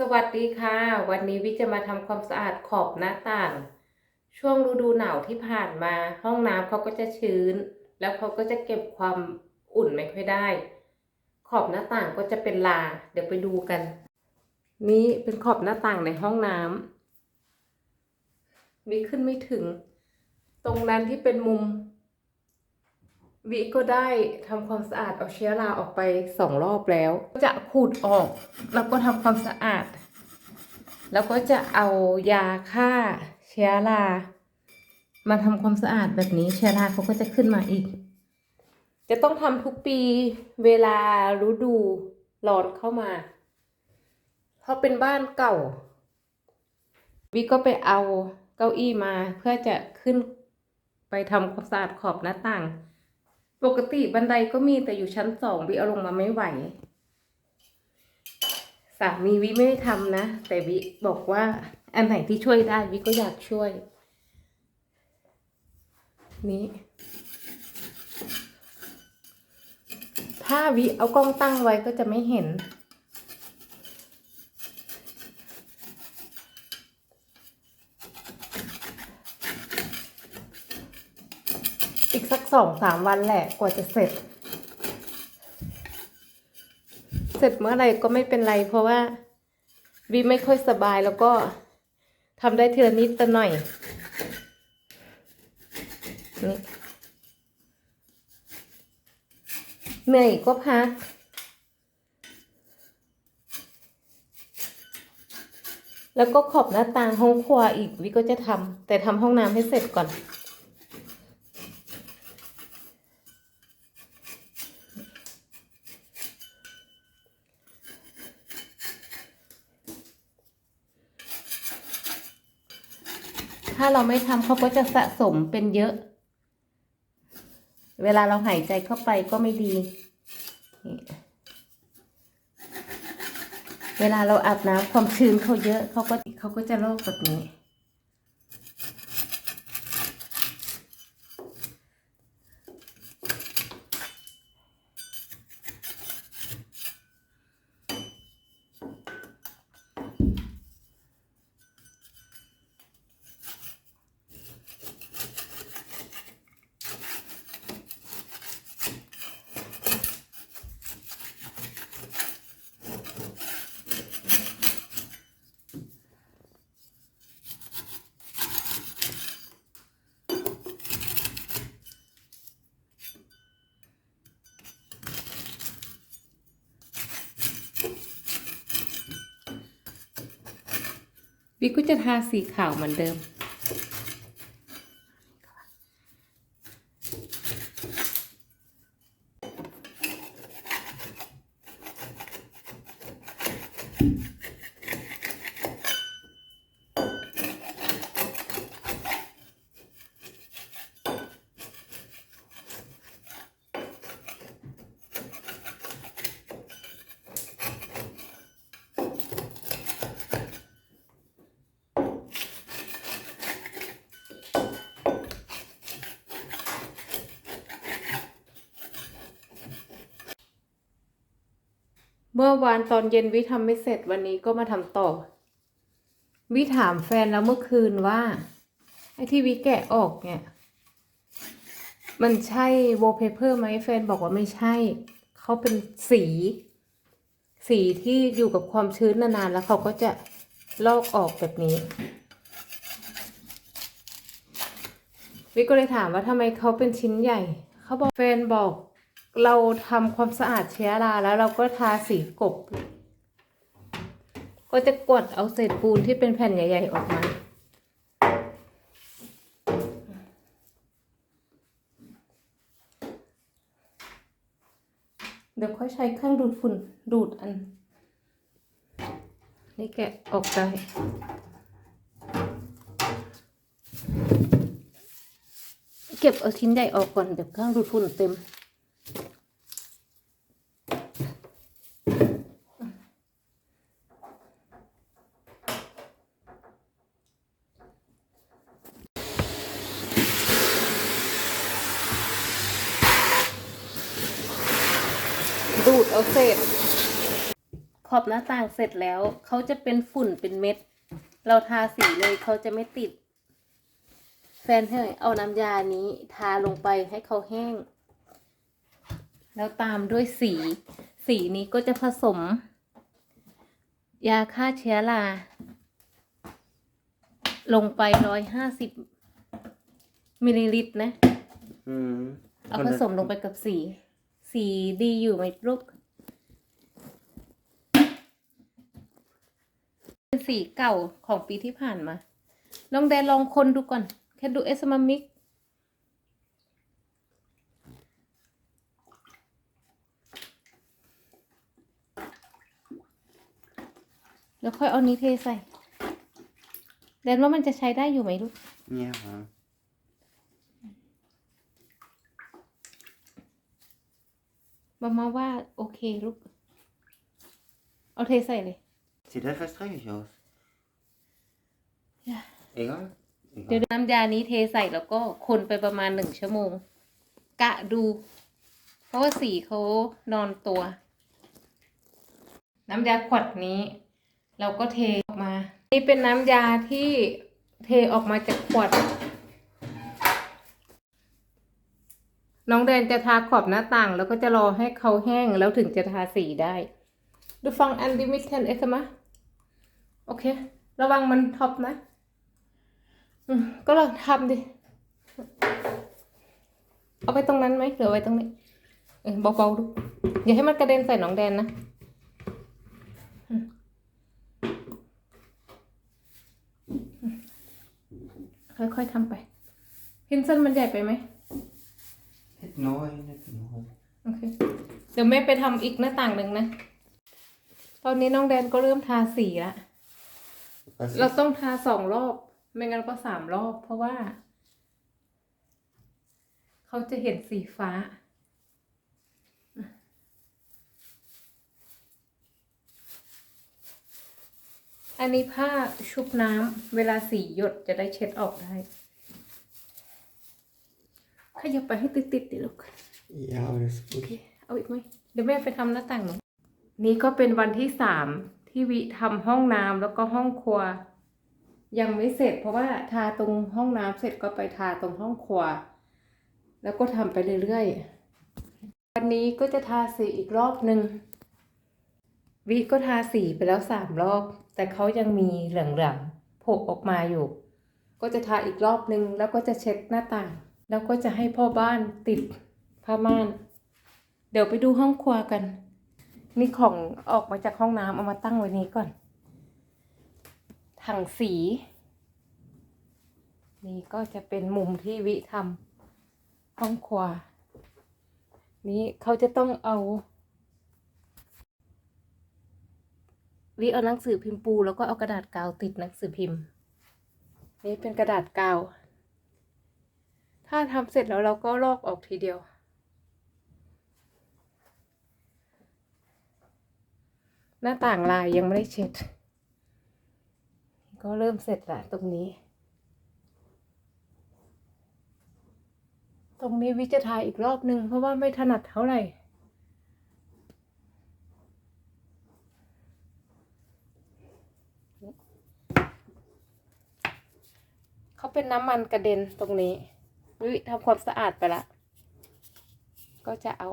สวัสดีค่ะ วันนี้วิจะมาทำความสะอาดขอบหน้าต่าง ช่วงฤดูหนาวที่ผ่านมา ห้องน้ำเขาก็จะชื้น แล้วเขาก็จะเก็บความอุ่นไม่ค่อยได้ ขอบหน้าต่างก็จะเป็นลา เดี๋ยวไปดูกัน นี่เป็นขอบหน้าต่างในห้องน้ำวิขึ้นไม่ถึง ตรงนั้นที่เป็นมุม วิก็ได้ทำความสะอาดเอาเชื้อราออกไปสองรอบแล้ว จะขูดออก แล้วก็ทำความสะอาด แล้วก็จะเอายาฆ่าเชื้อรามาทำความสะอาดแบบนี้เชื้อราเขาก็จะขึ้นมาอีก จะต้องทำทุกปีเวลาฤดูร้อนเข้ามา เพราะเป็นบ้านเก่า วิก็ไปเอาเก้าอี้มาเพื่อจะขึ้นไปทำความสะอาดขอบหน้าต่าง ปกติบันไดก็มีแต่อยู่ชั้นสองวิเอาลงมาไม่ไหว สามีวิไม่ได้ทำนะ แต่วิบอกว่า อันไหนที่ช่วยได้วิก็อยากช่วย นี่ถ้าวิเอากล้องตั้งไว้ก็จะไม่เห็น อีกสักสองสามวันแหละกว่าจะเสร็จ เสร็จเมื่อไรก็ไม่เป็นไร เพราะว่าวิไม่ค่อยสบายแล้วก็ทำได้ทีละนิดแต่หน่อยนี่เหนื่อยก็พัก แล้วก็ขอบหน้าต่างห้องครัวอีกวิก็จะทำแต่ทำห้องน้ำให้เสร็จก่อนาเราไม่ทำเขาก็จะสะสมเป็นเยอะ เวลาเราหายใจเข้าไปก็ไม่ดี เวลาเราอาบน้ำความชื้นเขาเยอะเขาก็เขาก็จะโรคแบบนี้ วิก็จะทาสีขาวเหมือนเดิม เมื่อวานตอนเย็นวิทำไม่เสร็จวันนี้ก็มาทำต่อ วิถามแฟนแล้วเมื่อคืนว่า ไอ้ที่วิแกะออกเนี่ย มันใช่โวลเปเปอร์ไหมแฟนบอกว่าไม่ใช่ เขาเป็นสี สีที่อยู่กับความชื้นนานๆแล้วเขาก็จะลอกออกแบบนี้ วิก็เลยถามว่าทำไมเขาเป็นชิ้นใหญ่ เขาบอกแฟนบอก เราทำความสะอาดเชื้อราแล้วเราก็ทาสีกบ ก็จะกดเอาเศษปูนที่เป็นแผ่นใหญ่ ๆ ออกมาเดี๋ยวค่อยใช้เครื่องดูดฝุ่นดูดอัน นี่แกะออกได้เก็บเอาชิ้นใหญ่ออกก่อนเดี๋ยวเครื่องดูดฝุ่นเต็ม ดูดเอาเศษขอบหน้าต่างเสร็จแล้วเขาจะเป็นฝุ่นเป็นเม็ด เราทาสีเลยเขาจะไม่ติด แฟนเฮ้ยเอาน้ำยานี้ทาลงไปให้เขาแห้ง แล้วตามด้วยสี สีนี้ก็จะผสม ยาฆ่าเชื้อราลงไปร้อยห้าสิบมิลลิลิตรนะ Mm. เอาผสมลงไปกับสี สีดีอยู่ไหมลูกเป็นสีเก่าของปีที่ผ่านมา ลองแดนลองคนดูก่อน แค่ดูเอสมามิกแล้วค่อยเอานี้เทใส่แดนว่ามันจะใช้ได้อยู่ไหมลูกนี่ฮะ Ja. มามาว่าโอเคลูก เอาเทใส่เลย Sieht etwas dreckig aus. Ja. Egal. เดี๋ยว Egal. น้ำยานี้เทใส่แล้วก็คนไปประมาณหนึ่งชั่วโมง กะดู เพราะว่าสีเขานอนตัว น้ำยาขวดนี้ เราก็เทออกมา นี่เป็นน้ำยาที่เทออกมาจากขวด น้องแดนจะทาขอบหน้าต่าง แล้วก็จะรอให้เขาแห้งแล้วถึงจะทาสีได้ ดูฟังอันดิมิทเทนเอสมะโอเค ระวังมันท็อปนะอืมก็ลองทำดิ เอาไปตรงนั้นไหมหรือไว้ตรงนี้เออเบาๆดู อย่าให้มันกระเด็นใส่น้องแดนนะค่อยๆทำไป พินเซนมันใหญ่ไปไหม Nicht neu, nicht neu. โอเค เดี๋ยวแม่ไปทำอีกหน้าต่างหนึ่งนะ ตอนนี้น้องแดนก็เริ่มทาสีละ Was เรา ist? ต้องทาสองรอบ ไม่งั้นก็สามรอบ เพราะว่า เขาจะเห็นสีฟ้า อันนี้ผ้าชุบน้ำเวลาสีหยดจะได้เช็ดออกได้ ขยับไปให้ติดๆดิลูก Ja, aber das ist โอ gut. เคเอาอีกไหมเดี๋ยวแม่ไปทำหน้าต่างหนูนี่ก็เป็นวันที่สามที่วิทำห้องน้ำแล้วก็ห้องครัว ยังไม่เสร็จ เพราะว่าทาตรงห้องน้ำเสร็จก็ไปทาตรงห้องครัว แล้วก็ทำไปเรื่อยๆวันนี้ก็จะทาสีอีกรอบหนึ่งวิก็ทาสีไปแล้วสามรอบ แต่เขายังมีเหลืองๆโผล่ออกมาอยู่ ก็จะทาอีกรอบหนึ่งแล้วก็จะเช็ดหน้าต่าง แล้วก็จะให้พ่อบ้านติดผ้าม่าน เดี๋ยวไปดูห้องครัวกันนี่ของออกมาจากห้องน้ำเอามาตั้งไว้นี้ก่อน ถังสี นี่ก็จะเป็นมุมที่วิทำห้องครัว นี่เขาจะต้องเอาวิเอาหนังสือพิมพ์ปู แล้วก็เอากระดาษกาวติดหนังสือพิมพ์ นี่เป็นกระดาษกาว ถ้าทำเสร็จแล้วเราก็ลอกออกทีเดียว หน้าต่างลายยังไม่ได้เช็ด ก็เริ่มเสร็จละตรงนี้ ตรงนี้วิจะถ่ายอีกรอบนึง เพราะว่าไม่ถนัดเท่าไหร่เขาเป็นน้ำมันกระเด็นตรงนี้ วิทำความสะอาดไปละ ก็จะเอา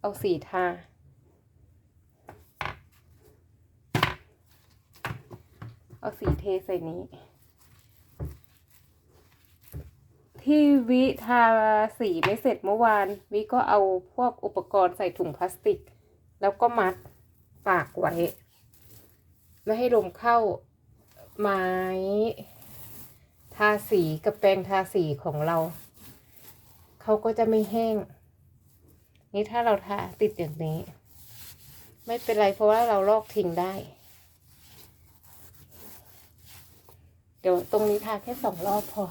เอาสีทา เอาสีเทใส่นี้ ที่วิทาสีไม่เสร็จเมื่อวาน วิก็เอาพวกอุปกรณ์ใส่ถุงพลาสติก แล้วก็มัดปากไว้ ไม่ให้ลมเข้าไม้าสีกับแปรงทาสีของเรา เขาก็จะไม่แห้ง นี่ถ้าเราทาติดอย่างนี้ ไม่เป็นไรเพราะว่าเราลอกทิ้งได้ เดี๋ยวตรงนี้ทาแค่สองรอบพอ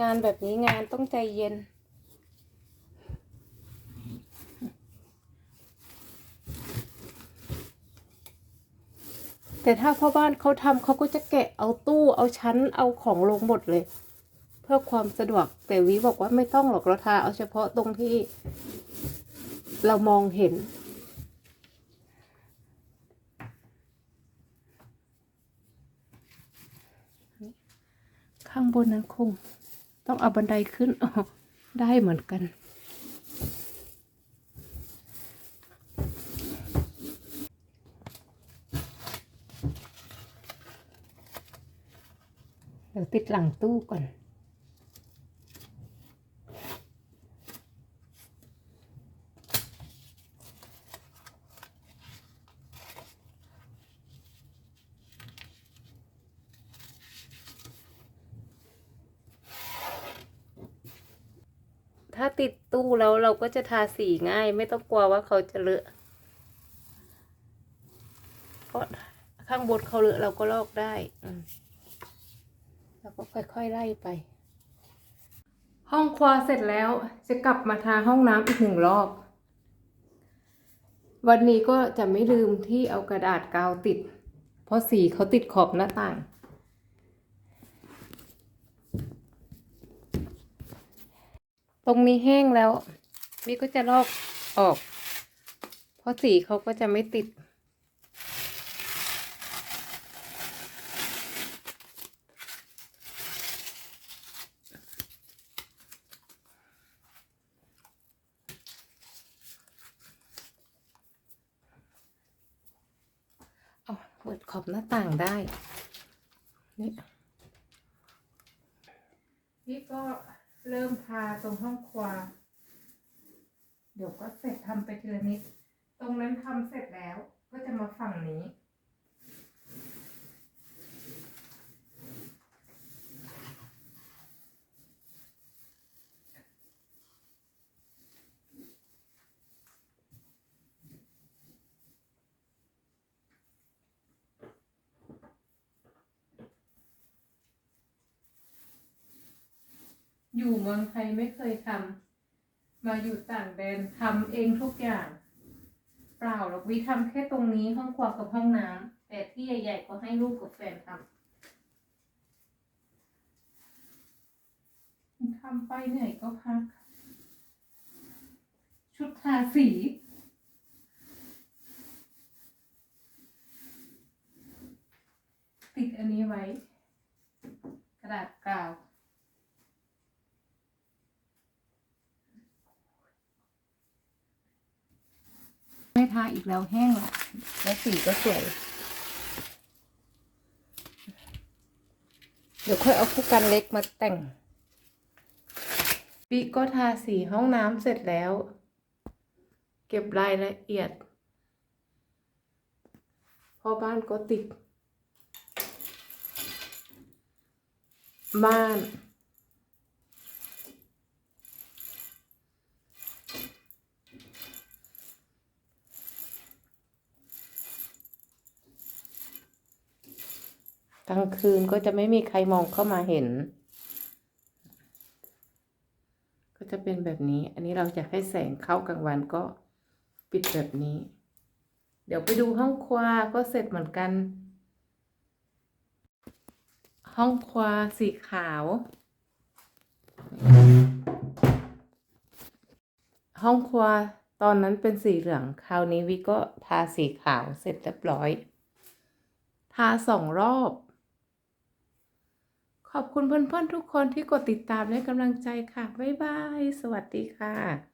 งานแบบนี้งานต้องใจเย็น แต่ถ้าพ่อบ้านเขาทำเขาก็จะแกะเอาตู้เอาชั้นเอาของลงหมดเลย เพื่อความสะดวกแต่วิบอกว่าไม่ต้องหรอกเราทาเอาเฉพาะตรงที่ เรามองเห็น ข้างบนนั้นคง ต้องเอาบันไดขึ้นอ๋อได้เหมือนกัน เดี๋ยวติดหลังตู้ก่อนถ้าติดตู้แล้วเราก็จะทาสีง่าย ไม่ต้องกลัวว่าเขาจะเลอะเพราะข้างบนเขาเลอะเราก็ลอกได้อืม แล้วก็ค่อยๆไล่ไป ห้องครัวเสร็จแล้วจะกลับมาทาห้องน้ำอีกหนึ่งรอบ วันนี้ก็จะไม่ลืมที่เอากระดาษกาวติด เพราะสีเขาติดขอบหน้าต่าง ตรงนี้แห้งแล้ววิก็จะลอกออก เพราะสีเขาก็จะไม่ติด เอาเปิด ขอบหน้าต่างได้ นี่นี่ก็เริ่มทาตรงห้องครัว เดี๋ยวก็เสร็จทำไปทีละนิด ตรงนั้นทำเสร็จแล้วก็จะมาฝั่งนี้ อยู่เมืองไทยไม่เคยทำมาอยู่ต่างแดนทำเองทุกอย่าง เปล่าหรอกวิทำแค่ตรงนี้ห้องครัวกับห้องน้ำแต่ที่ใหญ่ ๆ ก็ให้ลูกกับแฟนทำทำไปเหนื่อยก็พัก ชุดทาสีติดอันนี้ไว้ กระดาษกาว ไม่ทาอีกแล้วแห้งแล้วแล้วสีก็สวย เดี๋ยวค่อยเอาผู้กันเล็กมาแต่งปีก็ทาสีห้องน้ำเสร็จแล้ว เก็บรายละเอียดพ่อบ้านก็ติด บ้าน กลางคืนก็จะไม่มีใครมองเข้ามาเห็น ก็จะเป็นแบบนี้ อันนี้เราจะให้แสงเข้ากลางวันก็ปิดแบบนี้ เดี๋ยวไปดูห้องครัวก็เสร็จเหมือนกัน ห้องครัวสีขาว ห้องครัวตอนนั้นเป็นสีเหลือง คราวนี้วิก็ทาสีขาวเสร็จเรียบร้อย ทาสองรอบ ขอบคุณเพื่อนๆทุกคนที่กดติดตามและกำลังใจค่ะ บ๊ายบาย สวัสดีค่ะ